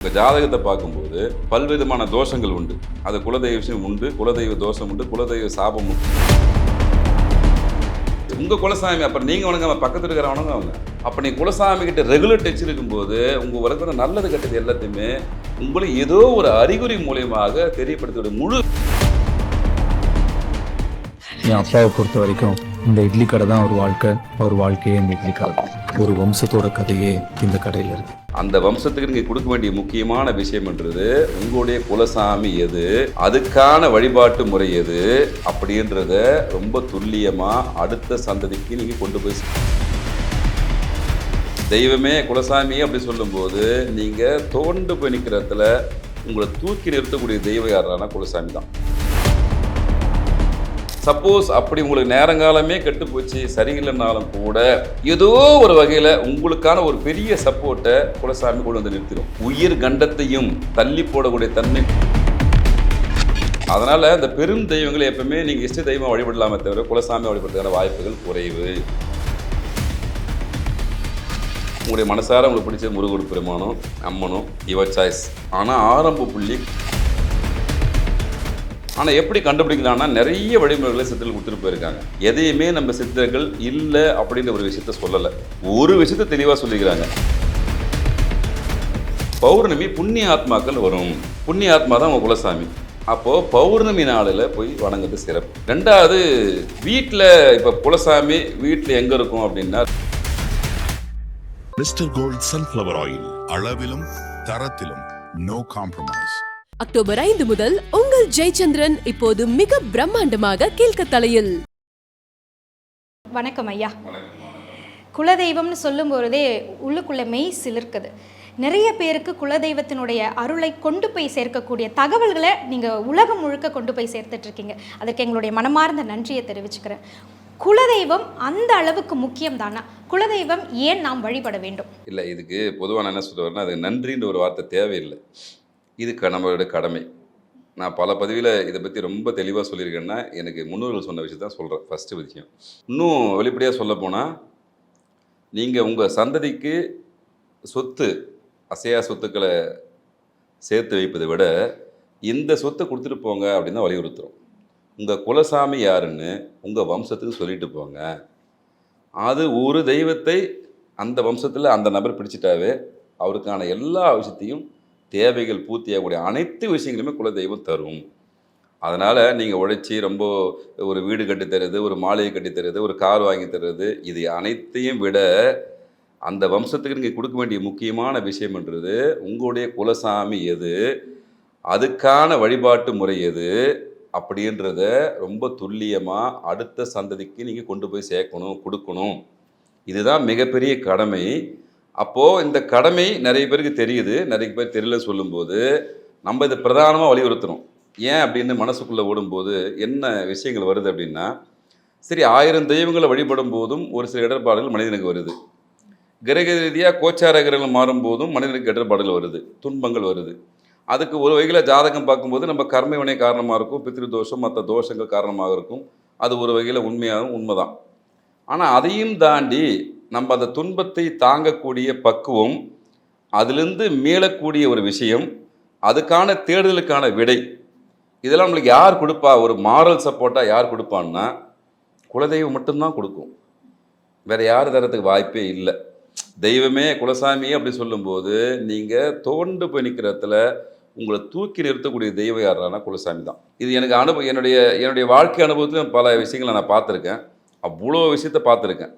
இந்த ஜாதகத்தை பார்க்கும்போது பல்விதமான தோஷங்கள் உண்டு. அது குலதெய்வ விஷயம் உண்டு குலதெய்வ தோஷம் உண்டு குலதெய்வ சாபம் உண்டு. உங்க குலசாமி அப்புறம் நீங்க வணங்க பக்கத்துல இருக்கிறவனுங்க அவங்க அப்ப நீ குலசாமி கிட்ட ரெகுலர் டச் இருக்கும்போது உங்க உலகத்தில் நல்லது கெட்டது எல்லாத்தையுமே உங்களை ஏதோ ஒரு அறிகுறி மூலியமாக தெரியப்படுத்த முழு என் அப்பாவை பொறுத்த வரைக்கும் இந்த இட்லி கடை தான் ஒரு வாழ்க்கை. ஒரு வாழ்க்கையே இந்த இட்லி கடை. ஒரு வம்சத்தோட கதையே இந்த கடையில் இருக்கு. அந்த வம்சத்துக்கு நீங்க கொடுக்க வேண்டிய முக்கியமான விஷயம்ன்றது உங்களுடைய குலசாமி எது அதுக்கான வழிபாட்டு முறை எது அப்படின்றத ரொம்ப துல்லியமா அடுத்த சந்ததிக்கு நீங்க கொண்டு போய் தெய்வமே குலசாமி அப்படி சொல்லும்போது நீங்க தோண்டு போய் நிற்கிற இடத்துல உங்களை தூக்கி நிறுத்தக்கூடிய தெய்வம் யாருன்னா குலசாமி தான். சப்போஸ் அப்படி உங்களுக்கு நேரங்காலமே கெட்டு போச்சு சரியில்லைனாலும் கூட ஏதோ ஒரு வகையில் உங்களுக்கான ஒரு பெரிய சப்போர்ட்டை குலசாமி கொண்டு வந்து நிறுத்திடும் உயிர் கண்டத்தையும் தள்ளி போடக்கூடிய தன்மை. அதனால் இந்த பெரும் தெய்வங்களை எப்பவுமே நீங்கள் இஷ்ட தெய்வம் வழிபடலாமே தவிர குலசாமி வழிபடுறதுக்கான வாய்ப்புகள் குறைவு. உங்களுடைய மனசார உங்களுக்கு பிடிச்ச முருகன் பெருமானம் அம்மனும் யுவர் சாய்ஸ் ஆனால் ஆரம்ப புள்ளி ஆனால் எப்படி கண்டுபிடிக்கலாம்னா நிறைய வழிமுறைகளை சித்தர்கள் கொடுத்துட்டு போயிருக்காங்க. எதையுமே நம்ம சித்தர்கள் இல்லை அப்படின்ற ஒரு விஷயத்த சொல்லலை. ஒரு விஷயத்த தெளிவாக சொல்லிக்கிறாங்க. பௌர்ணமி புண்ணிய ஆத்மாக்கள் வரும். புண்ணிய ஆத்மா தான் உங்கள் குலசாமி. அப்போது பௌர்ணமி நாளில் போய் வணங்குறது சிறப்பு. ரெண்டாவது வீட்டில் இப்போ குலசாமி வீட்டில் எங்கே இருக்கும் அப்படின்னா மிஸ்டர் கோல்ட் சன்ஃப்ளவர் ஆயில் அளவிலும் தரத்திலும் நோ காம்ப்ரமைஸ் அக்டோபர் ஐந்து முதல் உங்கள் ஜெயச்சந்திரன் இப்போது மிக பிரம்மாண்டமாக கீழ்க்கத்தலையில் வணக்கம் ஐயா. குலதெய்வம்னு சொல்லும் பொழுதே உள்ளுக்குள்ளே மெய் சிலிர்க்குது. நிறைய பேருக்கு குலதெய்வத்தினுடைய அருளை கொண்டு போய் சேர்க்கக்கூடிய தகவல்களை நீங்கள் உலகம் முழுக்க கொண்டு போய் சேர்த்துட்ருக்கீங்க. அதற்கு எங்களுடைய மனமார்ந்த நன்றியை தெரிவிச்சுக்கிறேன். குலதெய்வம் அந்த அளவுக்கு முக்கியம் தானா குலதெய்வம் ஏன் நாம் வழிபட வேண்டும்? இல்லை இதுக்கு பொதுவாக நான் என்ன சொல்லுவேன்னா அது நன்றின்ற ஒரு வார்த்தை தேவையில்லை. இது நம்மளோட கடமை. நான் பல பதிவில் இதை பற்றி ரொம்ப தெளிவாக சொல்லியிருக்கேன்னா எனக்கு முன்னோர்கள் சொன்ன விஷயம் தான் சொல்கிறேன் ஃபஸ்ட்டு விஷயம். இன்னும் வெளிப்படையாக சொல்லப்போனால் நீங்கள் உங்கள் சந்ததிக்கு சொத்து அசையா சொத்துக்களை சேர்த்து வைப்பதை விட இந்த சொத்தை கொடுத்துட்டு போங்க அப்படின்னு தான் வலியுறுத்துகிறோம் உங்கள் குலசாமி யாருன்னு உங்கள் வம்சத்துக்கு சொல்லிட்டு போங்க. அது ஒரு தெய்வத்தை அந்த வம்சத்தில் அந்த நபர் பிடிச்சிட்டாவே அவருக்கான எல்லா விஷயத்தையும் தேவைகள் பூர்த்தியாகக்கூடிய அனைத்து விஷயங்களுமே குலதெய்வம் தரும். அதனால் நீங்கள் உழைச்சி ரொம்ப ஒரு வீடு கட்டி தருது ஒரு மாளிகை கட்டி தருது ஒரு கார் வாங்கி தருது இது அனைத்தையும் விட அந்த வம்சத்துக்கு நீங்கள் கொடுக்க வேண்டிய முக்கியமான விஷயம்ன்றது உங்களுடைய குலசாமி எது அதுக்கான வழிபாட்டு முறை எது அப்படின்றத ரொம்ப துல்லியமாக அடுத்த சந்ததிக்கு நீங்கள் கொண்டு போய் சேர்க்கணும் கொடுக்கணும். இதுதான் மிகப்பெரிய கடமை. அப்போது இந்த கடமை நிறைய பேருக்கு தெரியுது. நிறைய பேர் தெரியல சொல்லும்போது நம்ம இதை பிரதானமாக வலியுறுத்தணும் ஏன் அப்படின்னு மனசுக்குள்ளே ஓடும்போது என்ன விஷயங்கள் வருது அப்படின்னா சரி ஆயிரம் தெய்வங்களை வழிபடும் போதும் ஒரு சில இடர்பாடுகள் மனிதனுக்கு வருது. கிரக ரீதியாக கோச்சார கிரகங்கள் மாறும்போதும் மனிதனுக்கு இடர்பாடுகள் வருது. துன்பங்கள் வருது. அதுக்கு ஒரு வகையில் ஜாதகம் பார்க்கும்போது நம்ம கர்ம வினை காரணமாக இருக்கும் பித்ரு தோஷம் மற்ற தோஷங்கள் காரணமாக இருக்கும். அது ஒரு வகையில் உண்மையாகவும் உண்மைதான். ஆனால் அதையும் தாண்டி நம்ம அந்த துன்பத்தை தாங்கக்கூடிய பக்குவம் அதிலிருந்து மீளக்கூடிய ஒரு விஷயம் அதுக்கான தேடுதலுக்கான விடை. இதெல்லாம் நம்மளுக்கு யார் கொடுப்பா? ஒரு மாரல் சப்போர்ட்டாக யார் கொடுப்பான்னா குலதெய்வம் மட்டும்தான் கொடுக்கும். வேறு யார் தரத்துக்கு வாய்ப்பே இல்லை. தெய்வமே குலசாமி அப்படி சொல்லும்போது நீங்கள் தோண்டு போய் நிற்கிற இடத்துல உங்களை தூக்கி நிறுத்தக்கூடிய தெய்வம் யாருன்னா குலசாமி தான். இது எனக்கு அனுபவம் என்னுடைய என்னுடைய வாழ்க்கை அனுபவத்தில் பல விஷயங்களை நான் பார்த்துருக்கேன். அவ்வளோ விஷயத்த பார்த்துருக்கேன்.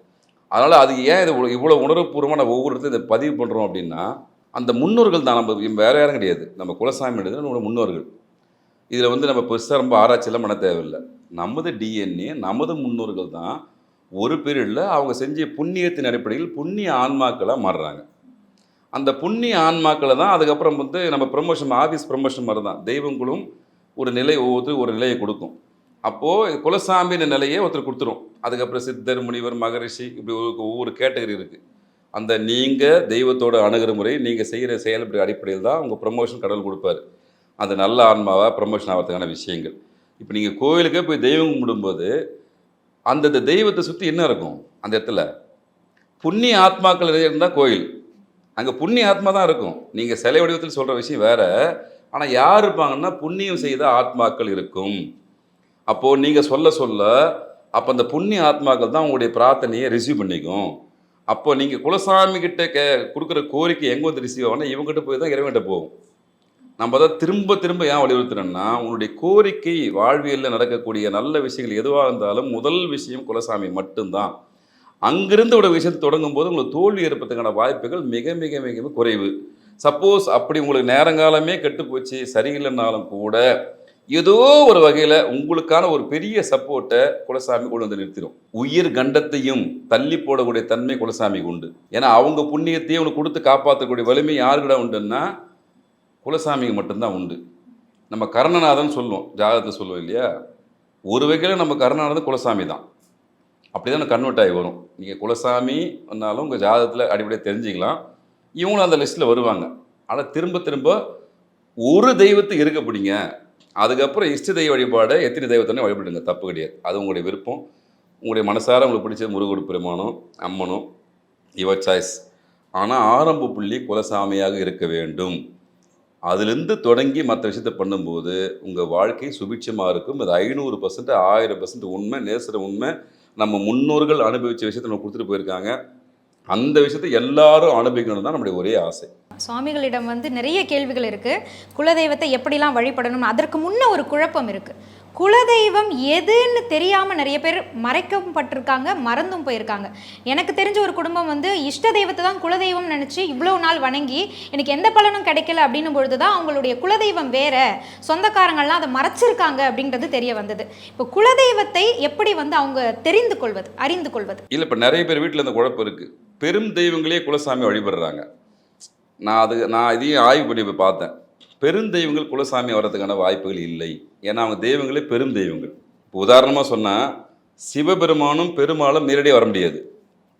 அதனால் அது ஏன் இது இவ்வளோ- உணர்வுபூர்வமாக நம்ம ஒவ்வொரு இடத்துல இதை பதிவு பண்ணுறோம் அப்படின்னா அந்த முன்னோர்கள் தான் நம்ம வேறு யாரும் கிடையாது. நம்ம குலசாமி நம்மளோட முன்னோர்கள். இதில் வந்து நம்ம பெருசாக ரொம்ப ஆராய்ச்சியெல்லாம் பண்ண தேவையில்லை. நமது டிஎன்ஏ நமது முன்னோர்கள் தான் ஒரு பீரியடில் அவங்க செஞ்ச புண்ணியத்தின் அடிப்படையில் புண்ணிய ஆன்மாக்களாக மாறுறாங்க. அந்த புண்ணிய ஆன்மாக்களை தான் அதுக்கப்புறம் வந்து நம்ம ப்ரமோஷன் ஆஃபீஸ் ப்ரமோஷன் மாதிரி தான். தெய்வங்களும் ஒரு நிலை ஒவ்வொருத்தரும் ஒரு நிலையை கொடுக்கும். அப்போது குலசாமின்னு நிலையே ஒருத்தர் கொடுத்துரும். அதுக்கப்புறம் சித்தர் முனிவர் மகரிஷி இப்படி ஒரு ஒவ்வொரு கேட்டகரி இருக்குது அந்த நீங்கள் தெய்வத்தோட அணுகிற முறை நீங்கள் செய்கிற செயல்படி அடிப்படையில் தான் உங்கள் ப்ரமோஷன் கடவுள் கொடுப்பாரு. அது நல்ல ஆன்மாவாக ப்ரமோஷன் ஆகிறதுக்கான விஷயங்கள். இப்போ நீங்கள் கோயிலுக்கே போய் தெய்வம் கும்பிடும்போது அந்தந்த தெய்வத்தை சுற்றி என்ன இருக்கும்? அந்த இடத்துல புண்ணிய ஆத்மாக்கள் இருந்தால் கோயில். அங்கே புண்ணிய ஆத்மா தான் இருக்கும். நீங்கள் சிலை வடிவத்தில் சொல்கிற விஷயம் வேறு. ஆனால் யார் இருப்பாங்கன்னா புண்ணியம் செய்த ஆத்மாக்கள் இருக்கும். அப்போது நீங்கள் சொல்ல சொல்ல அப்போ அந்த புண்ணிய ஆத்மாக்கள் தான் உங்களுடைய பிரார்த்தனையை ரிசீவ் பண்ணிக்கும். அப்போ நீங்கள் குலசாமி கிட்ட கே கொடுக்குற கோரிக்கை எங்கே வந்து ரிசீவ் ஆகும்னா இவங்ககிட்ட போய் தான் இறைவன்கிட்ட போகும். நம்ம தான் திரும்ப திரும்ப ஏன் வலியுறுத்துறோம்னா உன்னுடைய கோரிக்கை வாழ்வியலில் நடக்கக்கூடிய நல்ல விஷயங்கள் எதுவாக இருந்தாலும் முதல் விஷயம் குலசாமி மட்டும்தான். அங்கிருந்து ஒரு விஷயத்தை தொடங்கும் போது உங்களுக்கு தோல்வி ஏற்பதுக்கான வாய்ப்புகள் மிக மிக மிக மிக குறைவு. சப்போஸ் அப்படி உங்களுக்கு நேரங்காலமே கெட்டு போச்சு சரியில்லைனாலும் கூட ஏதோ ஒரு வகையில் உங்களுக்கான ஒரு பெரிய சப்போர்ட்டை குலசாமி கொண்டு வந்து நிறுத்திடும் உயிர் கண்டத்தையும் தள்ளி போடக்கூடிய தன்மை குலசாமிக்கு உண்டு. ஏன்னா அவங்க புண்ணியத்தையும் உனக்கு கொடுத்து காப்பாற்றக்கூடிய வலிமை யாருக்கிட உண்டுன்னா குலசாமிக்கு மட்டும்தான் உண்டு. நம்ம கர்ணநாதன் சொல்லுவோம். ஜாதகத்தை சொல்லுவோம் இல்லையா? ஒரு வகையில் நம்ம கர்ணநாதன் குலசாமி தான். அப்படி தான் கன்வெர்ட் ஆகி வரும். நீங்கள் குலசாமி வந்தாலும் உங்கள் ஜாதகத்தில் அடிப்படையாக தெரிஞ்சுக்கலாம். இவங்களும் அந்த லிஸ்ட்டில் வருவாங்க. ஆனால் திரும்ப திரும்ப ஒரு தெய்வத்துக்கு இருக்க பிடிங்க. அதுக்கப்புறம் இஷ்ட தெய்வ வழிபாடை எத்தனை தெய்வத்தனே வழிபடுங்க. தப்பு கிடையாது. அது உங்களுடைய விருப்பம். உங்களுடைய மனசார உங்களுக்கு பிடிச்ச முருகோடு பெருமானோ அம்மனோ யுவர் சாய்ஸ். ஆனால் ஆரம்ப புள்ளி குலசாமியாக இருக்க வேண்டும். அதுலேருந்து தொடங்கி மற்ற விஷயத்தை பண்ணும்போது உங்கள் வாழ்க்கை சுபிட்சமாக இருக்கும். அது ஐநூறு பர்சன்ட் ஆயிரம் பர்சன்ட் உண்மை நேசர உண்மை. நம்ம முன்னோர்கள் அனுபவித்த விஷயத்தை நம்ம கொடுத்துட்டு போயிருக்காங்க. அந்த விஷயத்தை எல்லாரும் அனுபவிக்கணும் தான் நம்முடைய ஒரே ஆசை. சுவாமிகளிடம் வந்து நிறைய கேள்விகள் இருக்கு. குலதெய்வத்தை எப்படிலாம் வழிபடணும் அதற்கு முன்ன ஒரு குழப்பம் இருக்கு. குலதெய்வம் எதுன்னு தெரியாமல் நிறைய பேர் மறைக்கப்பட்டிருக்காங்க மறந்தும் போயிருக்காங்க. எனக்கு தெரிஞ்ச ஒரு குடும்பம் வந்து இஷ்ட தெய்வத்தை தான் குலதெய்வம் நினைச்சு இவ்வளோ நாள் வணங்கி எனக்கு எந்த பலனும் கிடைக்கல அப்படின்னும் பொழுது தான் அவங்களுடைய குலதெய்வம் வேற சொந்தக்காரங்கள்லாம் அதை மறைச்சிருக்காங்க அப்படின்றது தெரிய வந்தது. இப்போ குலதெய்வத்தை எப்படி வந்து அவங்க தெரிந்து கொள்வது அறிந்து கொள்வது? இல்லை இப்போ நிறைய பேர் வீட்டில் இந்த குழப்பம் இருக்குது பெரும் தெய்வங்களே குலசாமி வழிபடுறாங்க. நான் அது நான் இதையும் ஆய்வு பண்ணி போய் பார்த்தேன். பெருந்தெய்வங்கள் குலசாமி வர்றதுக்கான வாய்ப்புகள் இல்லை. ஏன்னா அவங்க தெய்வங்களே பெரும் தெய்வங்கள். இப்போ உதாரணமாக சொன்னால் சிவபெருமானும் பெருமாளும் நேரடியாக வர முடியாது.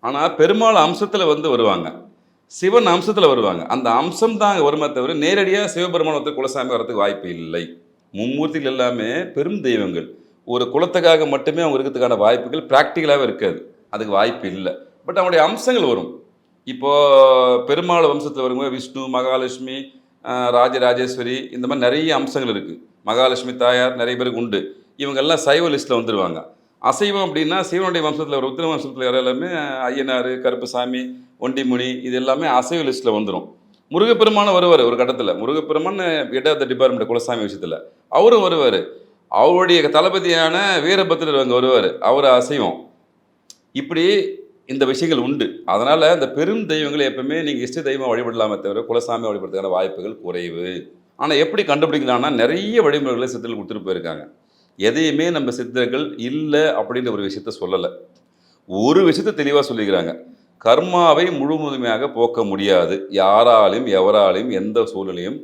ஆனால் பெருமாள் அம்சத்தில் வந்து வருவாங்க. சிவன் அம்சத்தில் வருவாங்க. அந்த அம்சம் தான் அங்கே வருமே தவிர நேரடியாக சிவபெருமான் ஒருத்தர் குலசாமி வரத்துக்கு வாய்ப்பு இல்லை. மும்மூர்த்திகள் எல்லாமே பெரும் தெய்வங்கள். ஒரு குலத்துக்காக மட்டுமே அவங்க இருக்கிறதுக்கான வாய்ப்புகள் ப்ராக்டிக்கலாகவே இருக்காது. அதுக்கு வாய்ப்பு இல்லை. பட் அவங்களுடைய அம்சங்கள் வரும். இப்போ பெருமாள் வம்சத்தில் வரும்போது விஷ்ணு மகாலட்சுமி ராஜராஜேஸ்வரி இந்த மாதிரி நிறைய அம்சங்கள் இருக்குது மகாலட்சுமி தாயார் நிறைய பேருக்கு உண்டு. இவங்கெல்லாம் சைவ லிஸ்ட்டில் வந்துடுவாங்க அசைவம் அப்படின்னா சிவனுடைய வம்சத்தில் வர உத்திர வம்சத்தில் வர எல்லாமே ஐயனார் கருப்பசாமி ஒண்டிமுனி இது எல்லாமே அசைவ லிஸ்ட்டில் வந்துடும் முருகப்பெருமானும் வருவார் ஒரு கட்டத்தில். முருகப்பெருமான் ஹெட் ஆஃப் த டிபார்ட்மெண்ட் குலசாமி விஷயத்தில். அவரும் வருவார். அவருடைய தளபதியான வீரபத்திரர் அங்கே வருவார். அவர் அசைவம். இப்படி இந்த விஷயங்கள் உண்டு. அதனால் இந்த பெரும் தெய்வங்களை எப்பவுமே நீங்கள் இஷ்ட தெய்வம் வழிபடலாமே தவிர குலசாமி வழிபடுறதுக்கான வாய்ப்புகள் குறைவு. ஆனால் எப்படி கண்டுபிடிக்கலாம்னா நிறைய வழிமுறைகளை சித்தர்கள் கொடுத்துட்டு போயிருக்காங்க. எதையுமே நம்ம சித்தர்கள் இல்லை அப்படின்ற ஒரு விஷயத்த சொல்லலை. ஒரு விஷயத்த தெளிவாக சொல்லிக்கிறாங்க. கர்மாவை முழு முழுமையாக போக்க முடியாது. யாராலையும் எவராலையும் எந்த சூழ்நிலையும்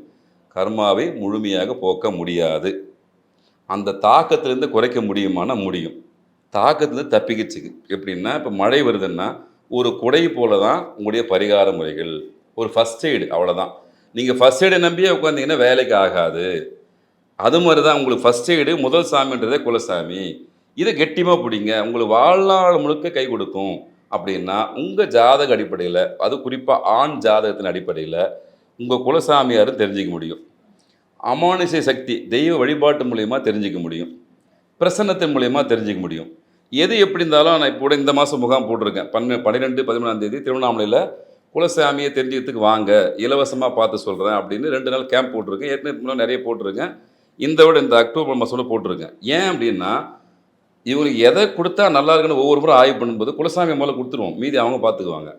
கர்மாவை முழுமையாக போக்க முடியாது. அந்த தாக்கத்திலேருந்து குறைக்க முடியுமானா முடியும். தாக்கத்தில் தப்பிக்கிச்சுக்கு எப்படின்னா இப்போ மழை வருதுன்னா ஒரு குடை போல தான் உங்களுடைய பரிகார முறைகள். ஒரு ஃபஸ்ட் எய்டு அவ்வளோதான் நீங்கள் ஃபஸ்ட் எய்டை நம்பியே உட்காந்தீங்கன்னா வேலைக்கு ஆகாது. அது மாதிரி தான் உங்களுக்கு ஃபஸ்ட் எய்டு முதல் சாமின்றதே குலசாமி. இதை கெட்டிமாக பிடிங்க. உங்களுக்கு வாழ்நாள் முழுக்க கை கொடுக்கும். அப்படின்னா உங்கள் ஜாதக அடிப்படையில் அது குறிப்பாக ஆண் ஜாதகத்தின் அடிப்படையில் உங்கள் குலசாமியாரும் தெரிஞ்சிக்க முடியும். அமானுஷ சக்தி தெய்வ வழிபாட்டு மூலயமா தெரிஞ்சிக்க முடியும். பிரசன்னத்தின் மூலயமா தெரிஞ்சிக்க முடியும். எது எப்படி இருந்தாலும் நான் இப்போ கூட இந்த மாதம் முகாம் போட்டிருக்கேன். பன் பன்னிரெண்டு பதிமூணாம் தேதி திருவண்ணாமலையில் குலசாமியை தெரிஞ்சுக்கிறதுக்கு வாங்க இலவசமாக பார்த்து சொல்கிறேன் அப்படின்னு ரெண்டு நாள் கேம்ப் போட்டிருக்கேன். ஏற்கனவே நிறைய போட்டிருக்கேன். இந்த விட இந்த அக்டோபர் மாதம் போட்டிருக்கேன். ஏன் அப்படின்னா இவங்களுக்கு எதை கொடுத்தா நல்லா இருக்குன்னு ஒவ்வொரு முறை ஆய்வு பண்ணும்போது குலசாமி முதல்ல கொடுத்துருவோம். மீதி அவங்க பார்த்துக்குவாங்க.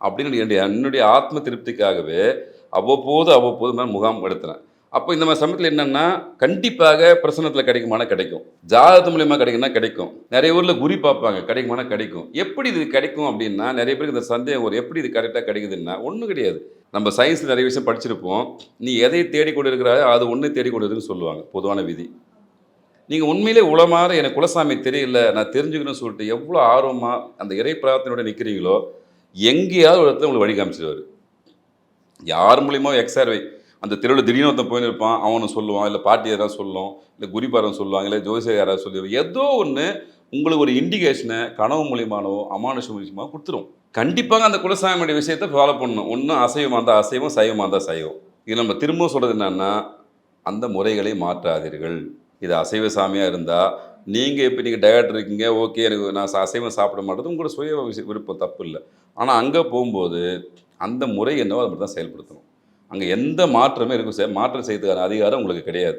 அப்படின்னு என்னுடைய என்னுடைய ஆத்ம திருப்திக்காகவே அவ்வப்போது அவ்வப்போது நான் முகாம் எடுத்துறேன். அப்போ இந்த மாதிரி சமயத்தில் என்னென்னா கண்டிப்பாக பிரசனத்தில் கிடைக்குமானா கிடைக்கும். ஜாதகத்து மூலியமாக கிடைக்கும்னா கிடைக்கும். நிறைய ஊரில் குறி பார்ப்பாங்க கிடைக்குமானா கிடைக்கும். எப்படி இது கிடைக்கும் அப்படின்னா நிறைய பேருக்கு இந்த சந்தேகம் வரும். எப்படி இது கரெக்டாக கிடைக்குதுன்னா ஒன்றும் கிடையாது. நம்ம சயின்ஸில் நிறைய விஷயம் படிச்சிருப்போம். நீ எதை தேடிக்கொண்டு இருக்கிறாயோ அது ஒன்று தேடிக்கொண்டு இருக்குன்னு சொல்லுவாங்க பொதுவான விதி. நீங்கள் உண்மையிலே உளமாற எனக்கு குலசாமி தெரியல நான் தெரிஞ்சுக்கணும்னு சொல்லிட்டு எவ்வளோ ஆர்வமாக அந்த இறை பிரார்த்தனையோட நிற்கிறீங்களோ எங்கேயாவது ஒரு இடத்துல உங்களுக்கு வழி காமிச்சிடுவார் யார் மூலியமோ எக்ஸ்ஆர்வை அந்த தெருவில் திடீர்னு ஒருத்தன் போயின்னு இருப்பான் சொல்லுவான் இல்லை பாட்டி யாராவது சொல்லும் இல்லை குறிப்பாரன் சொல்லுவாங்க இல்லை ஜோசியர் யாராவது சொல்லுவாங்க ஏதோ ஒன்று உங்களுக்கு ஒரு இண்டிகேஷனை கனவு மூலியமானவோ அமானுஷ மூலியமாக கொடுத்துரும். கண்டிப்பாக அந்த குலசாமியுடைய விஷயத்தை ஃபாலோ பண்ணணும். ஒன்றும் அசைவமாக இருந்தால் அசைவம் சைவமாக இருந்தால் சைவம். இது நம்ம திரும்பவும் சொல்கிறது என்னன்னா அந்த முறைகளை மாற்றாதீர்கள். இது அசைவ சாமியாக இருந்தால் நீங்கள் இப்போ நீங்கள் டயட் இருக்கீங்க ஓகே எனக்கு நான் அசைவம் சாப்பிட மாட்டேது உங்களோட சுய விஷயம் விருப்பம் தப்பு இல்லை. ஆனால் அங்கே போகும்போது அந்த முறை என்னவோ அதை மட்டும் தான் செயல்படுத்தணும். அங்கே எந்த மாற்றமே இருக்கும் சார். மாற்றம் செய்யறதுக்கான அதிகாரம் உங்களுக்கு கிடையாது.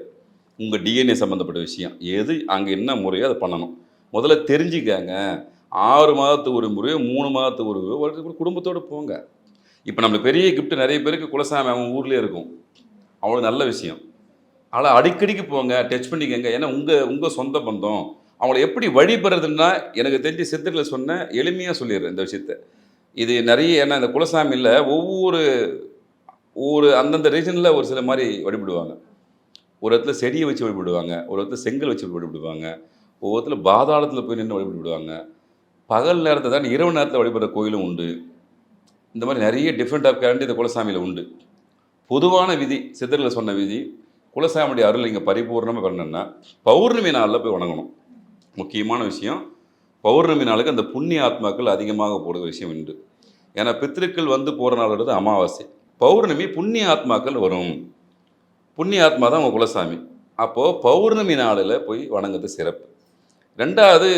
உங்கள் டிஎன்ஏ சம்மந்தப்பட்ட விஷயம். எது அங்கே என்ன முறையோ அதை பண்ணணும். முதல்ல தெரிஞ்சுக்கங்க. ஆறு மாதத்துக்கு ஒரு முறையோ மூணு மாதத்துக்கு ஒரு முறையோ ஒரு குடும்பத்தோடு போங்க. இப்போ நம்மளுக்கு பெரிய கிஃப்ட் நிறைய பேருக்கு குலசாமி அவன் ஊர்லேயே இருக்கும். அவ்வளோ நல்ல விஷயம். ஆனால் அடிக்கடிக்கு போங்க டச் பண்ணிக்கங்க. ஏன்னா உங்கள் உங்கள் சொந்த பந்தம். அவங்கள எப்படி வழிபடுறதுன்னா எனக்கு தெரிஞ்சு சித்தரில் சொன்ன எளிமையாக சொல்லிடுறேன் இந்த விஷயத்த. இது நிறைய ஏன்னா இந்த குலசாமியில் ஒவ்வொரு ஒரு அந்தந்த ரீஜனில் ஒரு சில மாதிரி வழிபடுவாங்க. ஒரு இடத்துல செடியை வச்சு வழிபடுவாங்க ஒரு இடத்துல செங்கல் வச்சு வழிபடுவாங்க ஒவ்வொருத்துல பாதாளத்தில் போய் நின்று வழிபடுவாங்க. பகல் நேரத்தை தான் இரவு நேரத்தில் வழிபடுற கோயிலும் உண்டு. இந்த மாதிரி நிறைய டிஃப்ரெண்ட் ஆஃப் கேரண்டி இந்த குலசாமியில் உண்டு. பொதுவான விதி சித்தரில் சொன்ன விதி குலசாமியுடைய அருள் இங்கே பரிபூர்ணமாக பண்ணணும்னா பௌர்ணமி நாளில் போய் வணங்கணும். முக்கியமான விஷயம் பௌர்ணமி நாளுக்கு அந்த புண்ணிய ஆத்மாக்கள் அதிகமாக போடுற விஷயம் உண்டு. ஏன்னா பித்திருக்கள் வந்து போகிற நாள் அமாவாசை. பௌர்ணமி புண்ணிய ஆத்மாக்கள் வரும். புண்ணிய ஆத்மா தான் உங்கள் குலசாமி. அப்போது பௌர்ணமி நாளில் போய் வணங்குறது சிறப்பு. ரெண்டாவது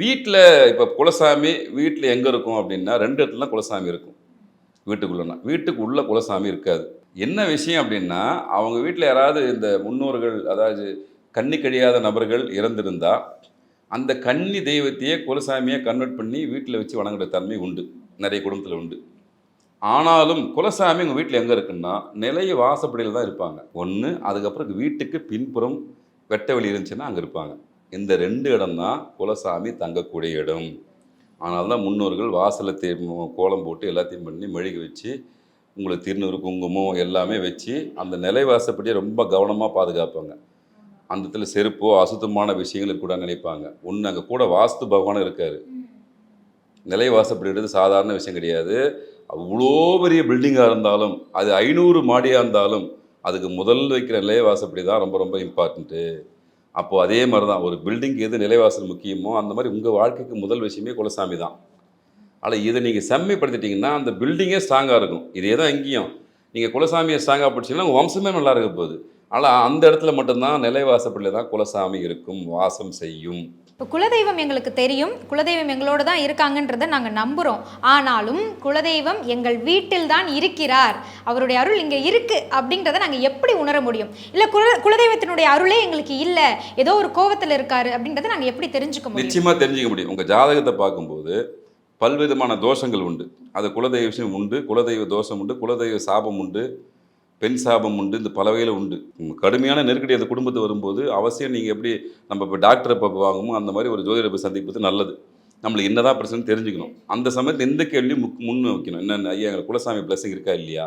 வீட்டில் இப்போ குலசாமி வீட்டில் எங்கே இருக்கும் அப்படின்னா ரெண்டு இடத்துல தான் குலசாமி இருக்கும். வீட்டுக்குள்ளனா. வீட்டுக்கு உள்ள குலசாமி இருக்காது. என்ன விஷயம் அப்படின்னா அவங்க வீட்டில் யாராவது இந்த முன்னோர்கள் அதாவது கன்னி கழியாத நபர்கள் இறந்திருந்தால் அந்த கன்னி தெய்வத்தையே குலசாமியை கன்வெர்ட் பண்ணி வீட்டில் வச்சு வணங்குற தன்மை உண்டு. நிறைய குடும்பத்தில் உண்டு. ஆனாலும் குலசாமி உங்கள் வீட்டில் எங்கே இருக்குன்னா நிலைய வாசப்படியில் தான் இருப்பாங்க. ஒன்று அதுக்கப்புறம் வீட்டுக்கு பின்புறம் வெட்ட வெளி இருந்துச்சுன்னா அங்கே இருப்பாங்க. இந்த ரெண்டு இடம் தான் குலசாமி தங்கக்கூடிய இடம். ஆனால் தான் முன்னோர்கள் வாசலை தே கோலம் போட்டு எல்லாத்தையும் பண்ணி மெழுகி வச்சு உங்களுக்கு திருநூறு குங்குமம் எல்லாமே வச்சு அந்த நிலைவாசப்படியை ரொம்ப கவனமாக பாதுகாப்பாங்க. அந்த இடத்துல செருப்போ அசுத்தமான விஷயங்கள் கூட நினைப்பாங்க. ஒன்று அங்கே கூட வாஸ்து பகவானும் இருக்கார். நிலை சாதாரண விஷயம் கிடையாது. அவ்வளோ பெரிய பில்டிங்காக இருந்தாலும் அது ஐநூறு மாடியாக இருந்தாலும் அதுக்கு முதல் வைக்கிற நிலைவாசப்படி தான் ரொம்ப ரொம்ப இம்பார்ட்டண்ட்டு அப்போது அதே மாதிரி தான் ஒரு பில்டிங்க்கு எது நிலைவாசல் முக்கியமோ அந்த மாதிரி உங்கள் வாழ்க்கைக்கு முதல் விஷயமே குலசாமி தான். ஆனால் இதை நீங்கள் செம்மைப்படுத்திட்டிங்கன்னா அந்த பில்டிங்கே ஸ்ட்ராங்காக இருக்கும். இதே தான் இங்கேயும். நீங்கள் குலசாமியை ஸ்ட்ராங்காக படிச்சீங்கன்னா உங்கள் வம்சமே நல்லா இருக்க போகுது. ஆனால் அந்த இடத்துல மட்டும்தான் நிலைவாசப்படியில் தான் குலசாமி இருக்கும் வாசம் செய்யும். இப்போ குலதெய்வம் எங்களுக்கு தெரியும். குலதெய்வம் எங்களோட தான் இருக்காங்கன்றதை நாங்கள் நம்புகிறோம் ஆனாலும் குலதெய்வம் எங்கள் வீட்டில் தான் இருக்கிறார். அவருடைய அருள் இங்கே இருக்கு அப்படின்றத நாங்கள் எப்படி உணர முடியும்? இல்லை குல குலதெய்வத்தினுடைய அருளே எங்களுக்கு இல்லை. ஏதோ ஒரு கோவத்தில் இருக்காரு அப்படின்றத நாங்கள் எப்படி தெரிஞ்சுக்க முடியும்? நிச்சயமாக தெரிஞ்சுக்க முடியும். உங்கள் ஜாதகத்தை பார்க்கும்போது பல்விதமான தோஷங்கள் உண்டு. அது குலதெய்வ விஷயம் உண்டு குலதெய்வ தோஷம் உண்டு குலதெய்வ சாபம் உண்டு. பெண் சாபம் உண்டு இந்த பல வகையில் உண்டு கடுமையான நெருக்கடி அந்த குடும்பத்து வரும்போது அவசியம் நீங்கள் எப்படி நம்ம இப்போ டாக்டரை பார்க்க வாங்குமோ அந்த மாதிரி ஒரு ஜோதிடரை போய் சந்திப்பது நல்லது. நம்மளுக்கு என்னதான் பிரச்சனை தெரிஞ்சுக்கணும். அந்த சமயத்தில் எந்த கேள்வியும் முக் முன் வைக்கணும். என்னென்ன ஐயா எங்களுக்கு குலசாமி பிளஸிங் இருக்கா இல்லையா?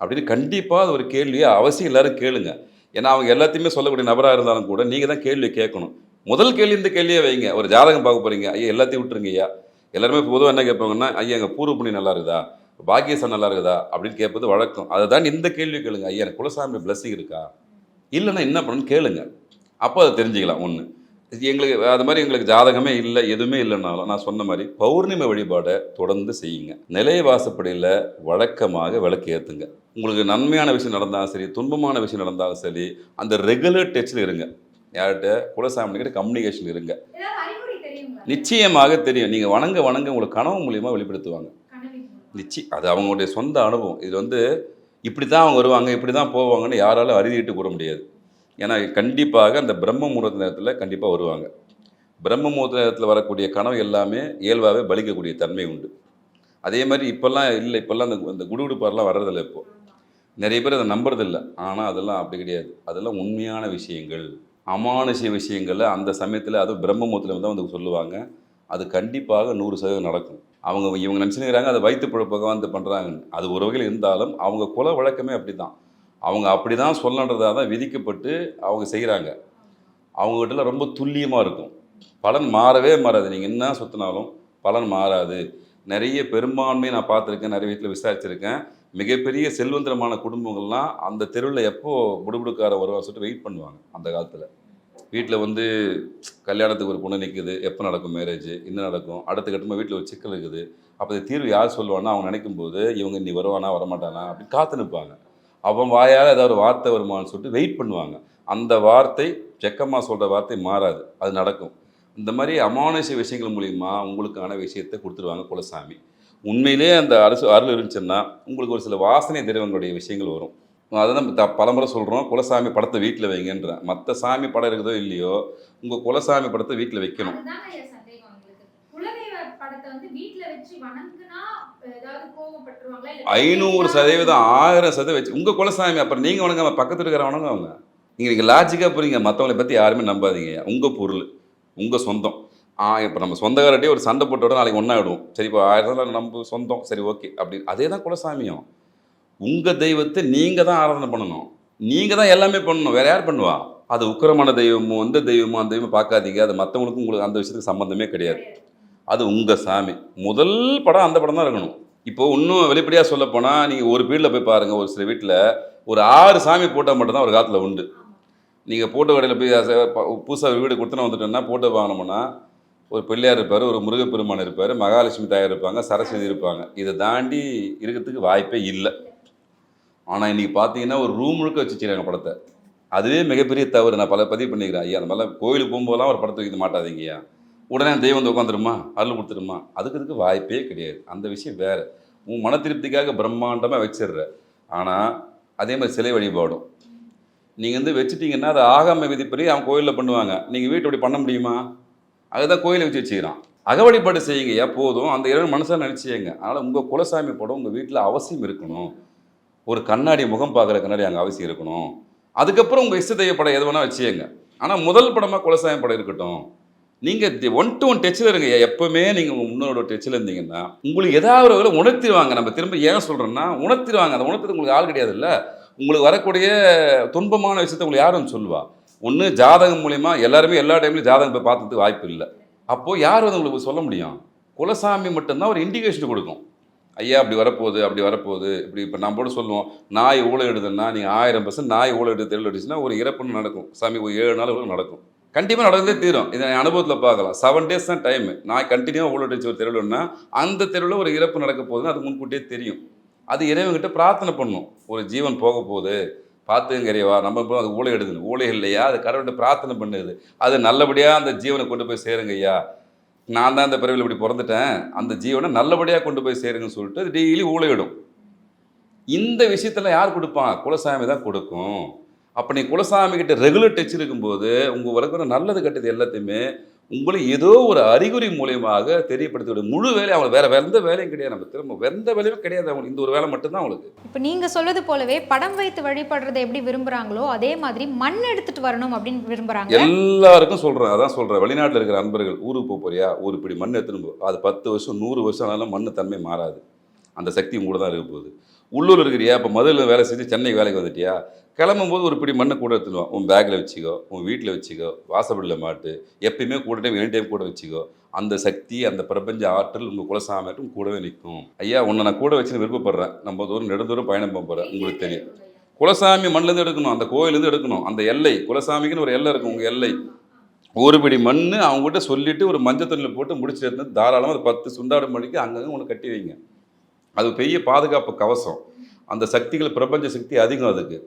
அப்படின்னு கண்டிப்பாக அது ஒரு கேள்வியை அவசியம் எல்லாரும் கேளுங்க. ஏன்னா அவங்க எல்லாத்தையுமே சொல்லக்கூடிய நபராக இருந்தாலும் கூட நீங்கள் தான் கேள்வி கேட்கணும். முதல் கேள்வி இந்த கேள்வியே வைங்க. ஒரு ஜாதகம் பார்க்க போகிறீங்க ஐயா எல்லாத்தையும் விட்டுருங்க ஐயா. எல்லாருமே பொதுவாக என்ன கேட்பாங்கன்னா ஐயா எங்கள் பூர்வ புண்ணி நல்லா இருக்குதா? பாக்கியசன் நல்லா இருக்குதா அப்படின்னு கேட்பது வழக்கம். அதை தான் இந்த கேள்வி கேளுங்க. ஐயா எனக்கு குலசாமி பிளஸிங் இருக்கா? இல்லைன்னா என்ன பண்ணணும்னு கேளுங்க. அப்போ அதை தெரிஞ்சுக்கலாம் ஒன்று எங்களுக்கு அது மாதிரி எங்களுக்கு ஜாதகமே இல்லை எதுவுமே இல்லைனாலும் நான் சொன்ன மாதிரி பௌர்ணமி வழிபாடை தொடர்ந்து செய்யுங்க. நிலைய வாசப்படியில் வழக்கமாக விளக்கு ஏற்றுங்க உங்களுக்கு நன்மையான விஷயம் நடந்தாலும் சரி துன்பமான விஷயம் நடந்தாலும் சரி அந்த ரெகுலர் டச்சில் இருங்க. யார்கிட்ட? குலசாமிகிட்ட கம்யூனிகேஷன் இருங்க. நிச்சயமாக தெரியும். நீங்கள் வணங்க வணங்க உங்களுக்கு கனவு மூலியமாக வெளிப்படுத்துவாங்க. நிச்சயம் அது அவங்களுடைய சொந்த அனுபவம். இது வந்து இப்படி தான் அவங்க வருவாங்க இப்படி தான் போவாங்கன்னு யாராலும் அறுதிட்டு கூற முடியாது. ஏன்னா கண்டிப்பாக அந்த பிரம்ம முகூர்த்த நேரத்தில் கண்டிப்பாக வருவாங்க. பிரம்ம முகூர்த்த நேரத்தில் வரக்கூடிய கனவு எல்லாமே இயல்பாகவே பலிக்கக்கூடிய தன்மை உண்டு. அதே மாதிரி இப்போல்லாம் இல்லை இப்போல்லாம் அந்த அந்த குடுகுடுப்பாரெலாம் வர்றதில்ல இப்போது நிறைய பேர் அதை நம்புறதில்ல. ஆனால் அதெல்லாம் அப்படி கிடையாது. அதெல்லாம் உண்மையான விஷயங்கள். அமானுஷ விஷயங்களை அந்த சமயத்தில் அதுவும் பிரம்ம முகூர்த்தத்தில் தான் வந்து சொல்லுவாங்க. அது கண்டிப்பாக நூறு சதவீதம் நடக்கும். அவங்க இவங்க நினச்சினுக்கிறாங்க அதை வைத்து பிழப்பாக வந்து பண்ணுறாங்கன்னு அது ஒரு வகையில் இருந்தாலும் அவங்க குல வழக்கமே அப்படி தான் அவங்க அப்படி தான் சொல்லன்றதாக தான் விதிக்கப்பட்டு அவங்க செய்கிறாங்க அவங்ககிட்டலாம் ரொம்ப துல்லியமாக இருக்கும். பலன் மாறவே மாறாது. நீங்கள் என்ன சுற்றினாலும் பலன் மாறாது. நிறைய பெரும்பான்மை நான் பார்த்துருக்கேன் நிறைய வீட்டில் விசாரிச்சிருக்கேன். மிகப்பெரிய செல்வந்தரமான குடும்பங்கள்லாம் அந்த தெருவில் எப்போ புடுபுடுக்கார வருவான்னு சொல்லிட்டு வெயிட் பண்ணுவாங்க அந்த காலத்தில். வீட்டில் வந்து கல்யாணத்துக்கு ஒரு பொண்ணு நிற்குது எப்போ நடக்கும் மேரேஜ் என்ன நடக்கும் அடுத்த கட்டமாக வீட்டில் ஒரு சிக்கல் இருக்குது. அப்போ தீர்வு யார் சொல்லுவான்னா அவங்க நினைக்கும் போது இவங்க இன்னி வருவானா வரமாட்டானா அப்படின்னு காத்து நிற்பாங்க. அவன் வாயால் ஏதாவது ஒரு வார்த்தை வருமான்னு சொல்லிட்டு வெயிட் பண்ணுவாங்க. அந்த வார்த்தை செக்கமாக சொல்கிற வார்த்தை மாறாது. அது நடக்கும். இந்த மாதிரி அமானுஷ விஷயங்கள் மூலிமா உங்களுக்கான விஷயத்தை கொடுத்துருவாங்க குலசாமி. உண்மையிலே அந்த அரசு அருள் இருந்துச்சுன்னா உங்களுக்கு ஒரு சில வாசனை திரவங்களுடைய விஷயங்கள் வரும். அதை நம்ம த பலமுறை சொல்கிறோம் குலசாமி படத்தை வீட்டில் வைங்கன்றேன் மற்ற சாமி படம் இருக்குதோ இல்லையோ உங்கள் குலசாமி படத்தை வீட்டில் வைக்கணும். ஐநூறு சதவீதம் ஆயிரம் சதவீதம் வச்சு உங்கள் குலசாமி அப்புறம் நீங்கள் வணங்காம பக்கத்தில் இருக்கிற வணங்க அவங்க? நீங்கள் நீங்கள் லாஜிக்காக புரியுங்க மற்றவங்களை பற்றி யாருமே நம்பாதீங்க உங்கள் பொருள் உங்கள் சொந்தம். ஆ இப்போ நம்ம சொந்தக்காரட்டே ஒரு சண்டை போட்டோட நாளைக்கு ஒன்றா விடுவோம் சரி இப்போ ஆயிரம் நம்ம சொந்தம் சரி ஓகே அப்படி அதே தான் குலசாமியும். உங்கள் தெய்வத்தை நீங்கள் தான் ஆராதனை பண்ணணும். நீங்கள் தான் எல்லாமே பண்ணணும். வேற யார் பண்ணுவா? அது உக்கிரமான தெய்வமோ எந்த தெய்வமோ அந்த தெய்வமோ பார்க்காதீங்க. அது மற்றவங்களுக்கும் உங்களுக்கு அந்த விஷயத்துக்கு சம்மந்தமே கிடையாது. அது உங்கள் சாமி. முதல் படம் அந்த படம் தான் இருக்கணும். இப்போ இன்னும் வெளிப்படையாக சொல்ல போனால் நீங்கள் ஒரு வீட்டில் போய் பாருங்கள் ஒரு சில வீட்டில் ஒரு ஆறு சாமி போட்டால் மட்டும்தான் ஒரு காலத்தில் உண்டு. நீங்கள் போட்டோ கடையில் போய் புதுசாக வீடு கொடுத்துன வந்துட்டோன்னா போட்டோ வாங்கினோம்னா ஒரு பிள்ளையார் இருப்பார் ஒரு முருகப்பெருமான் இருப்பார் மகாலட்சுமி தாயார் இருப்பாங்க சரஸ்வதி இருப்பாங்க. இதை தாண்டி இருக்கிறதுக்கு வாய்ப்பே இல்லை. ஆனால் இன்றைக்கி பார்த்தீங்கன்னா ஒரு ரூம் முழுக்க வச்சு வச்சுருக்காங்க படத்தை. அதுவே மிகப்பெரிய தவறு. நான் பல பதிவு பண்ணிக்கிறேன். ஐயா அந்த மாதிரிலாம் கோயிலுக்கு போகும்போதெல்லாம் ஒரு படத்தை வைக்க மாட்டாதீங்க ஐயா. உடனே அந்த தெய்வம் வந்து உட்காந்துருமா அருள் கொடுத்துருமா? அதுக்கு இதுக்கு வாய்ப்பே கிடையாது. அந்த விஷயம் வேறு. உன் மன திருப்திக்காக பிரம்மாண்டமாக வச்சிடுற. ஆனால் அதே மாதிரி சிலை வழிபாடும். நீங்கள் வந்து வச்சுட்டிங்கன்னா அது ஆகாம விதிப்படி அவன் கோயிலில் பண்ணுவாங்க. நீங்கள் வீட்டு அப்படி பண்ண முடியுமா? அதுதான் கோயிலை வச்சு வச்சுக்கிறான். அக வழிபாடு செய்யுங்க எப்போதும் போதும். அந்த இரவு மனசாக நினச்சிங்க அதனால் உங்கள் குலசாமி படம் உங்கள் வீட்டில் அவசியம் இருக்கணும். ஒரு கண்ணாடி முகம் பார்க்குற கண்ணாடி அங்கே அவசியம் இருக்கணும். அதுக்கப்புறம் உங்கள் இஷ்ட தெய்வ படம் எது வேணால் வச்சுங்க ஆனால் முதல் படமாக குலசாமி படம் இருக்கட்டும். நீங்கள் ஒன் டு ஒன் டச்சில் இருங்க. எப்போவுமே நீங்கள் உங்கள் முன்னோட டச்சில் இருந்தீங்கன்னா உங்களுக்கு ஏதாவது ஒரு உணர்த்திடுவாங்க. நம்ம திரும்ப ஏன் சொல்கிறோன்னா உணர்த்திடுவாங்க. அதை உணர்த்துறது உங்களுக்கு ஆள் கிடையாது இல்லை உங்களுக்கு வரக்கூடிய துன்பமான விஷயத்தை உங்களுக்கு யாரும் சொல்லுவா. ஒன்று ஜாதகம் மூலிமா எல்லாருமே எல்லா டைம்லையும் ஜாதகம் போய் பார்த்ததுக்கு வாய்ப்பு இல்லை. அப்போது யார் வந்து உங்களுக்கு சொல்ல முடியும்? குலசாமி மட்டும்தான் ஒரு இண்டிகேஷன் கொடுக்கும். ஐயா அப்படி வரப்போகுது அப்படி வரப்போகுது. இப்படி இப்போ நம்ம கூட சொல்லுவோம் நாய் ஊழல் எடுதுன்னா நீங்கள் ஆயிரம் பர்சன்ட் நாய் ஊழல் எடுத்து தெருவில் அடிச்சுன்னா ஒரு இறப்புன்னு நடக்கும். சாமி ஒரு ஏழு நாள் நடக்கும். கண்டிப்பாக நடந்தே தீரும். இதை அனுபவத்தில் பார்க்கலாம். செவன் டேஸ் தான் டைம் நான் கண்டினியூவாக ஊழல் அடிச்சு ஒரு தெருவில்னா அந்த தெருவில் ஒரு இறப்பு நடக்க போகுதுன்னு அது முன்கூட்டியே தெரியும். அது இறைவன்கிட்ட பிரார்த்தனை பண்ணும். ஒரு ஜீவன் போக போகுது. பார்த்துங்க இறைவா நம்ம இப்போ அது ஊழல் எடுதுன்னு ஊழல் இல்லையா? அது கடவுள்கிட்ட பிரார்த்தனை பண்ணுது. அது நல்லபடியாக அந்த ஜீவனை கொண்டு போய் சேருங்க ஐயா. நான் தான் இந்த பிறவியில் இப்படி பிறந்துட்டேன். அந்த ஜீவனை நல்லபடியாக கொண்டு போய் சேருங்கன்னு சொல்லிட்டு அது டெய்லி ஊழையிடும். இந்த விஷயத்தில் யார் கொடுப்பான் குலசாமி தான் கொடுக்கும். அப்போ நீ குலசாமி கிட்ட ரெகுலர் டச் இருக்கும்போது உங்கள் வரைக்கும் நல்லது கெட்டது எல்லாத்தையுமே உங்களுக்கு ஏதோ ஒரு அறிகுறி மூலியமாக தெரியப்படுத்தி விடும் முழு வேலையும் அவங்களுக்கு வேற எந்த வேலையும் கிடையாது. நம்ம திரும்ப எந்த வேலையும் கிடையாது அவங்களுக்கு. இந்த ஒரு வேலை மட்டும்தான் அவங்களுக்கு. இப்போ நீங்கள் சொல்வது போலவே படம் வைத்து வழிபடுறதை எப்படி விரும்புகிறாங்களோ அதே மாதிரி மண் எடுத்துட்டு வரணும் அப்படின்னு விரும்புகிறாங்க எல்லாருக்கும் சொல்கிறேன் அதான் சொல்கிறேன் வெளிநாட்டில் இருக்கிற அன்பர்கள் ஊருக்கு போக போறியா? ஒரு பிடி மண் எடுத்துன்னு அது பத்து வருஷம் நூறு வருஷம் ஆனாலும் மண் தன்மை மாறாது. அந்த சக்தி கூட தான் இருக்க போகுது. உள்ளூர் இருக்கிறியா? இப்போ மதுரையில் வேலை செஞ்சு சென்னை வேலைக்கு வந்துட்டியா? கிளம்பும்போது ஒரு பிடி மண்ணை கூட எடுத்துன்னு உன் பேக்கில் வச்சுக்கோ. உன் வீட்டில் வச்சுக்கோ. வாசப்படியில் மாட்டு. எப்பயுமே கூட டைம் எனி டைம் கூட வச்சுக்கோ. அந்த சக்தி அந்த பிரபஞ்ச ஆற்றல் உங்கள் குலசாமியாட்டும் கூடவே நிற்கும். ஐயா உன்னை நான் கூட வச்சுன்னு விருப்பப்படுறேன். நம்ம தூரம் நெடுந்தூரம் பயணம் போகிறேன் உங்களுக்கு தெரியும். குலசாமி மண்ணிலேருந்து எடுக்கணும். அந்த கோயிலேருந்து எடுக்கணும். அந்த எல்லை. குலசாமிக்குன்னு ஒரு எல்லை இருக்கும் உங்கள் எல்லை. ஒரு பிடி மண் அவங்ககிட்ட சொல்லிவிட்டு ஒரு மஞ்சள் தண்ணியில் போட்டு முடிச்சு எடுத்து தாராளமாக ஒரு பத்து சுண்டாடு மணிக்கு அங்கங்கே ஒன்று கட்டி வைங்க. அது பெரிய பாதுகாப்பு கவசம். அந்த சக்திகள் பிரபஞ்ச சக்தி அதிகம் அதுக்கு.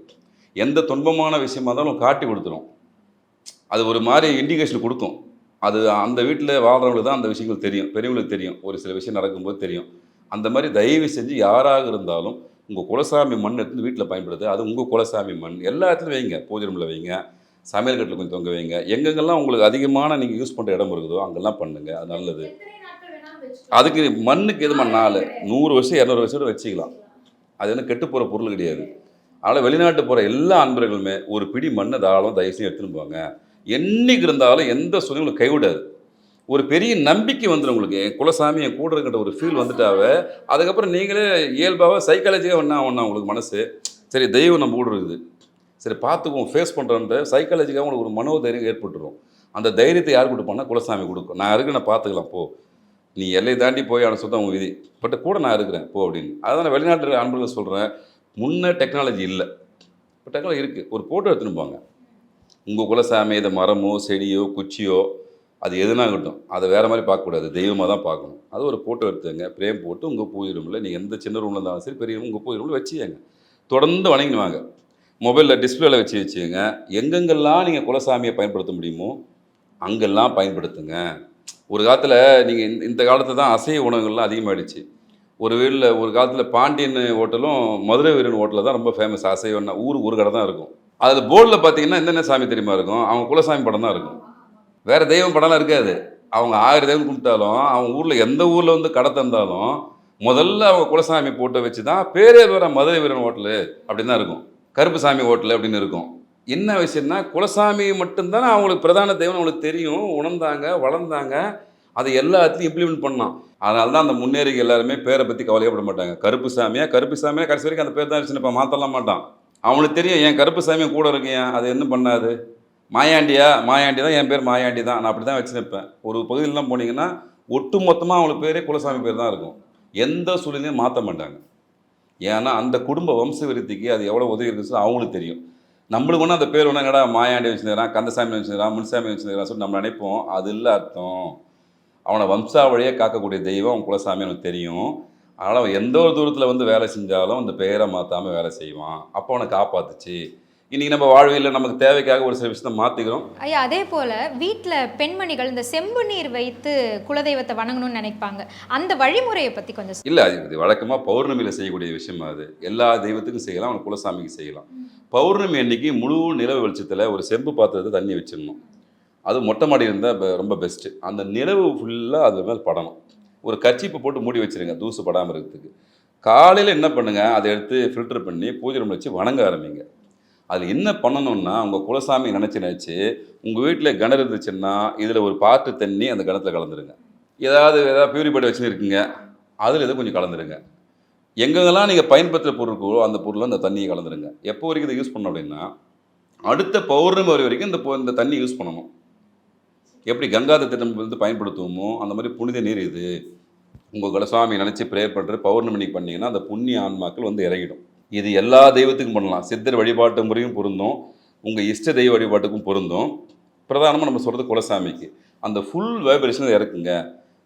எந்த துன்பமான விஷயமா இருந்தாலும் காட்டி கொடுத்துரும். அது ஒரு மாதிரி இண்டிகேஷன் கொடுக்கும். அது அந்த வீட்டில் வாழ்கிறவங்களுக்கு தான் அந்த விஷயங்கள் தெரியும். பெரியவங்களுக்கு தெரியும். ஒரு சில விஷயம் நடக்கும்போது தெரியும். அந்த மாதிரி தயவு செஞ்சு யாராக இருந்தாலும் உங்கள் குலசாமி மண் எடுத்து வீட்டில் பயன்படுது அது உங்கள் குலசாமி மண். எல்லா இடத்துலையும் வைங்க. பூஜை ரூமில் வைங்க. சமையல் கட்டில் கொஞ்சம் தொங்க வைங்க. எங்கெங்கெல்லாம் உங்களுக்கு அதிகமான நீங்கள் யூஸ் பண்ணுற இடம் இருக்குதோ அங்கெல்லாம் பண்ணுங்கள் அது நல்லது எத்தனை நாட்கள் வேணாலும் வச்சுக்கலாம். அதுக்கு மண்ணுக்கு எதுமா நாலு. நூறு வருஷம் இரநூறு வருஷம் கூட வச்சுக்கலாம். அது என்ன கெட்டு போகிற பொருள் கிடையாது. அதனால் வெளிநாட்டு போகிற எல்லா அன்பர்களுமே ஒரு பிடி மண்ணை தாராளம் தயவு எடுத்துன்னு போங்க. என்னைக்கு இருந்தாலும் எந்த சூழ்நிலையும் கைவிடாது. ஒரு பெரிய நம்பிக்கை வந்துடும் உங்களுக்கு. என் குலசாமி என் கூட இருக்கின்ற ஒரு ஃபீல் வந்துட்டாவே அதுக்கப்புறம் நீங்களே இயல்பாக சைக்காலஜியாக ஒன்றா ஒன்றா உங்களுக்கு மனசு? சரி தெய்வம் நம்ம கூட இருக்குது. சரி பார்த்துக்குவோம். ஃபேஸ் பண்ணுறோன்ற சைக்காலஜிக்காக உங்களுக்கு ஒரு மனோதைரியம் ஏற்பட்டுரும். அந்த தைரியத்தை யார் கொடுப்பான்னா குலசாமி கொடுக்கும். நான் இருக்கு நான் பார்த்துக்கலாம் போ. நீ எல்லை தாண்டி போய் அவனை சொந்த உங்கள் விதி. பட் கூட நான் இருக்கிறேன் போ அப்படின்னு. அதான் நான் வெளிநாட்டு இருக்கிற சொல்கிறேன் முன்ன டெக்னாலஜி இல்லை. இப்போ டெக்னாலஜி இருக்குது ஒரு ஃபோட்டோ எடுத்துன்னு போங்க. உங்கள் குலசாமி இதை மரமோ செடியோ குச்சியோ அது எதுனாகட்டும் அதை வேறு மாதிரி பார்க்கக்கூடாது. தெய்வமாக தான் பார்க்கணும். அது ஒரு ஃபோட்டோ எடுத்துங்க பிரேம் போட்டு உங்கள் பூஜை ரூமில் நீங்கள் எந்த சின்ன ரூமில் இருந்தாலும் சரி பெரிய உங்கள் பூஜை ரூமில் வச்சுக்கங்க. தொடர்ந்து வணங்கிடுவாங்க. மொபைலில் டிஸ்பிளேல வச்சு வச்சுக்கோங்க. எங்கெங்கெல்லாம் நீங்கள் குலசாமியை பயன்படுத்த முடியுமோ அங்கெல்லாம் பயன்படுத்துங்க. ஒரு காலத்தில் நீங்கள் இந்த இந்த காலத்தில் தான் அசைவ உணவுகள்லாம் அதிகமாகிடுச்சு ஒரு வீட்டில் ஒரு காலத்தில் பாண்டியன் ஹோட்டலும் மதுரை வீரன் ஹோட்டலில் தான் ரொம்ப ஃபேமஸ் அசைவன்னா ஊர் ஒரு கடை தான் இருக்கும். அதில் போர்டில் பார்த்தீங்கன்னா என்னென்ன சாமி தெரியுமா இருக்கும்? அவங்க குலசாமி படம் தான் இருக்கும். வேறு தெய்வம் படம்லாம் இருக்காது. அவங்க ஆயிரம் தெய்வம் கும்பிட்டாலும் அவங்க ஊரில் எந்த ஊரில் வந்து கடை தந்தாலும் முதல்ல அவங்க குலசாமி போட்டு வச்சு தான் பேரே வர மதுரை வீரன் ஹோட்டலு அப்படின்னு தான் இருக்கும். கருப்பு சாமி ஹோட்டலு அப்படின்னு இருக்கும். என்ன விஷயம்னா குலசாமி மட்டும்தானே அவங்களுக்கு பிரதான தெய்வம் அவங்களுக்கு தெரியும். உணர்ந்தாங்க வளர்ந்தாங்க. அதை எல்லாத்தையும் இம்ப்ளிமெண்ட் பண்ணான் அதனால தான் அந்த முன்னேறிகள் எல்லாருமே பேரை பற்றி கவலையப்பட மாட்டாங்க. கருப்பு சாமியாக கருப்பு சாமியாக கடைசி வரைக்கும் அந்த பேர் தான் வச்சுன்னு இப்போ மாற்றலாம் மாட்டான். அவனுக்கு தெரியும் என் கருப்பு சாமியை கூட இருக்கேன் அது என்ன பண்ணாது மாயாண்டியா மாயாண்டி தான் என் பேர் மாயாண்டி தான். நான் அப்படி தான் வச்சு நிற்பேன் ஒரு பகுதியிலலாம் போனீங்கன்னா ஒட்டு மொத்தமாக அவங்களுக்கு பேரே குலசாமி பேர் தான் இருக்கும். எந்த சூழ்நிலையும் மாற்ற மாட்டாங்க. ஏன்னா அந்த குடும்ப வம்ச விருத்திக்கு அது எவ்வளோ உதவி இருக்குன்னு அவங்களுக்கு தெரியும். நம்மளுக்கு ஒன்றும் அந்த பேர் ஒன்றும் என்னடா மாயாண்டி வச்சுருக்கிறான் கந்தசாமி வச்சுருக்கிறான் முன்சாமி வச்சுருக்கிறான் சொல்லி நம்ம நினைப்போம். அது இல்லை அர்த்தம். அவனை வம்சாவழியே காக்கக்கூடிய தெய்வம் அவன் குலசாமி அவனுக்கு தெரியும். அதனால் அவன் எந்த ஒரு தூரத்தில் வந்து வேலை செஞ்சாலும் அந்த பெயரை மாற்றாமல் வேலை செய்வான். அப்போ அவனை காப்பாற்றுச்சு இன்றைக்கி நம்ம வாழ்வியலில் நமக்கு தேவைக்காக ஒரு சில விஷயத்தை மாற்றிக்கிறோம் ஐயா அதே போல் வீட்டில் பெண்மணிகள் இந்த செம்பு நீர் வைத்து குலதெய்வத்தை வணங்கணும்னு நினைப்பாங்க. அந்த வழிமுறையை பற்றி கொஞ்சம். இல்லை அது இது வழக்கமாக பௌர்ணமியில் செய்யக்கூடிய விஷயம் அது. எல்லா தெய்வத்துக்கும் செய்யலாம் அவன் குலசாமிக்கு செய்யலாம். பௌர்ணமி அன்னைக்கு முழு நிலவு வெளிச்சத்தில் ஒரு செம்பு பாத்திரத்தை தண்ணி வச்சிடணும். அது மொட்டை மாடி இருந்தால் ரொம்ப பெஸ்ட்டு அந்த நிலவு ஃபுல்லாக அது மேலே படணும். ஒரு கச்சிப்பை போட்டு மூடி வச்சிருங்க தூசு படாமல் இருக்கிறதுக்கு. காலையில் என்ன பண்ணுங்கள் அதை எடுத்து ஃபில்டர் பண்ணி பூஜை ரூமில் வச்சு வணங்க ஆரம்பிங்க. அதில் என்ன பண்ணணும்னா உங்கள் குலசாமி நினச்சி நினச்சி உங்கள் வீட்டில் கிணறு இருந்துச்சுன்னா இதில் ஒரு பாட்டு தண்ணி அந்த கிணத்துல கலந்துருங்க. ஏதாவது ஏதாவது பியூரிஃபைடு வச்சுருக்கீங்க அதில் எதுவும் கொஞ்சம் கலந்துருங்க. எங்கெங்கெல்லாம் நீங்கள் பயன்படுத்துகிற பொருள் இருக்கோ அந்த பொருளை அந்த தண்ணியை கலந்துருங்க. எப்போ வரைக்கும் இதை யூஸ் பண்ணோம் அப்படின்னா அடுத்த பௌர்ணமி வரை வரைக்கும் இந்த பொ- இந்த தண்ணி யூஸ் பண்ணணும். எப்படி கங்காத திட்டம் வந்து பயன்படுத்துவோமோ அந்த மாதிரி புனித நீர் இது. உங்கள் குலசாமி நினச்சி ப்ரேயர் பண்ணுற பௌர்ணமிக்கு பண்ணிங்கன்னா அந்த புண்ணிய ஆன்மாக்கள் வந்து இறங்கிடும். இது எல்லா தெய்வத்துக்கும் பண்ணலாம். சித்தர் வழிபாட்டு முறையும் பொருந்தும். உங்கள் இஷ்ட தெய்வ வழிபாட்டுக்கும் பொருந்தும். பிரதானமாக நம்ம சொல்கிறது குலசாமிக்கு. அந்த ஃபுல் வைப்ரேஷன் இறக்குங்க.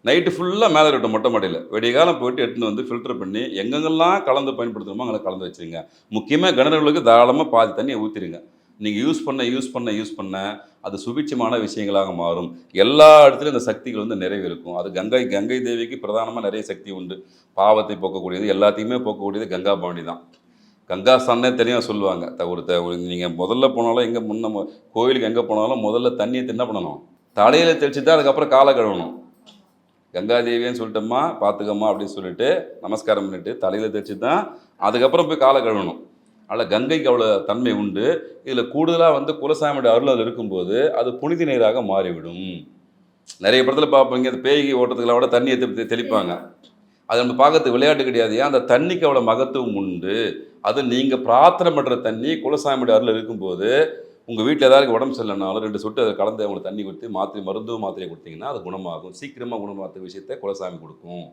நைட்டு ஃபுல்லாக மேலே இருக்கட்டும் மொட்டை மாடியில். வெடிய காலம் போயிட்டு எடுத்துன்னு வந்து ஃபில்டர் பண்ணி எங்கெங்கெல்லாம் கலந்து பயன்படுத்தணுமோ அங்கே கலந்து வச்சுருங்க. முக்கியமாக கிணறுகளுக்கு தாராளமாக பாதி தண்ணியை ஊற்றிடுங்க நீங்கள் யூஸ் பண்ண யூஸ் பண்ண யூஸ் பண்ண அது சுபிட்சமான விஷயங்களாக மாறும். எல்லா இடத்துலையும் இந்த சக்திகள் வந்து நிறைவு இருக்கும். அது கங்கை கங்கை தேவிக்கு பிரதானமாக நிறைய சக்தி உண்டு. பாவத்தை போக்கக்கூடியது எல்லாத்தையுமே போக்கக்கூடியது கங்கா பவானி தான். கங்கா சன்னே தெரியும் சொல்லுவாங்க. த- ஒரு நீங்கள் முதல்ல போனாலும் எங்கே முன்ன கோவிலுக்கு கோயிலுக்கு எங்கே போனாலும் முதல்ல தண்ணியை என்ன பண்ணணும். தலையில் தெளிச்சு தான் அதுக்கப்புறம் காலை கழுவணும். கங்காதேவின்னு சொல்லிட்டோம்மா பார்த்துக்கம்மா அப்படின்னு சொல்லிட்டு நமஸ்காரம் பண்ணிட்டு தலையில் தெளிச்சு தான் அதுக்கப்புறம் போய் காலை கழுவணும். அதில் கங்கைக்கு அவ்வளோ தன்மை உண்டு. இதில் கூடுதலாக வந்து குலசாமியோட அருள் அதில் இருக்கும்போது அது புனித நீராக மாறிவிடும். நிறைய படத்தில் பார்ப்பீங்க அந்த பேய்கி ஓட்டத்துக்கெல்லாம் விட தண்ணியை தெளிப்பாங்க. அது நம்ம பார்க்கறதுக்கு விளையாட்டு கிடையாது. ஏன்? அந்த தண்ணிக்கு அவ்வளோ மகத்துவம் உண்டு. அது நீங்கள் பிரார்த்தனை பண்ணுற தண்ணி குலசாமியோட அருள் இருக்கும்போது உங்கள் வீட்டில் ஏதாவது உடம்பு சரியில்லைனாலும் ரெண்டு சொட்டு அதை கலந்து அவங்களுக்கு தண்ணி கொடுத்து மாத்திரை மருந்து மாத்திரை கொடுத்தீங்கன்னா அது குணமாகும். சீக்கிரமாக குணமாகிற விஷயத்தை குலசாமி கொடுக்கும்.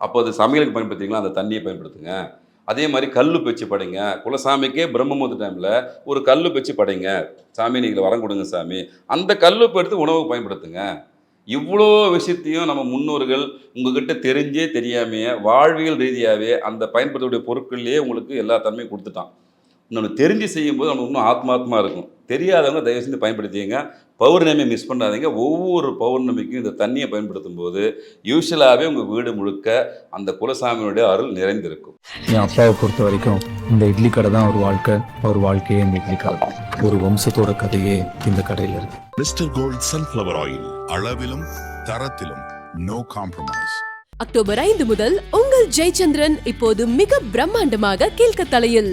அப்போ அது சமையலுக்கு பயன்படுத்திங்களா அந்த தண்ணியை பயன்படுத்துங்க. அதே மாதிரி கல் பெச்சு படைங்க. குலசாமிக்கே பிரம்மமுகூர்த்த டைமில் ஒரு கல் பெச்சு படைங்க. சாமி நீங்கள் வரம் கொடுங்க சாமி. அந்த கல் எடுத்து உணவுக்கு பயன்படுத்துங்க. இவ்வளோ விஷயத்தையும் நம்ம முன்னோர்கள் உங்ககிட்ட தெரிஞ்சே தெரியாமையே வாழ்வியல் ரீதியாகவே அந்த பயன்படுத்தக்கூடிய பொருட்கள்லேயே உங்களுக்கு எல்லா தன்மையும் கொடுத்துட்டான். இன்னொன்று தெரிஞ்சு செய்யும்போது நமக்கு இன்னும் ஆத்மாத்மா இருக்கும். தெரியாதவங்க தயவு செஞ்சு பயன்படுத்திங்க பௌர்ணமி மிஸ் பண்ணாதீங்க. ஒவ்வொரு பௌர்ணமிக்கும் இந்த தண்ணியை பயன்படுத்தும் போது யூஸ்வலாகவே உங்கள் வீடு முழுக்க அந்த குலசாமியுடைய அருள் நிறைந்திருக்கும். என் அப்பாவை பொறுத்த வரைக்கும் இந்த இட்லி கடை தான் ஒரு வாழ்க்கை. ஒரு வாழ்க்கையே இந்த இட்லி கடை. ஒரு வம்சத்தோட கதையே இந்த கடையில் இருக்கு. மிஸ்டர் கோல்ட் சன்ஃப்ளவர் ஆயில் அளவிலும் தரத்திலும் நோ காம்ப்ரமைஸ் அக்டோபர் ஐந்து முதல் உங்கள் ஜெயச்சந்திரன் இப்போது மிக பிரம்மாண்டமாக கீழ்க்கத்தலையில்.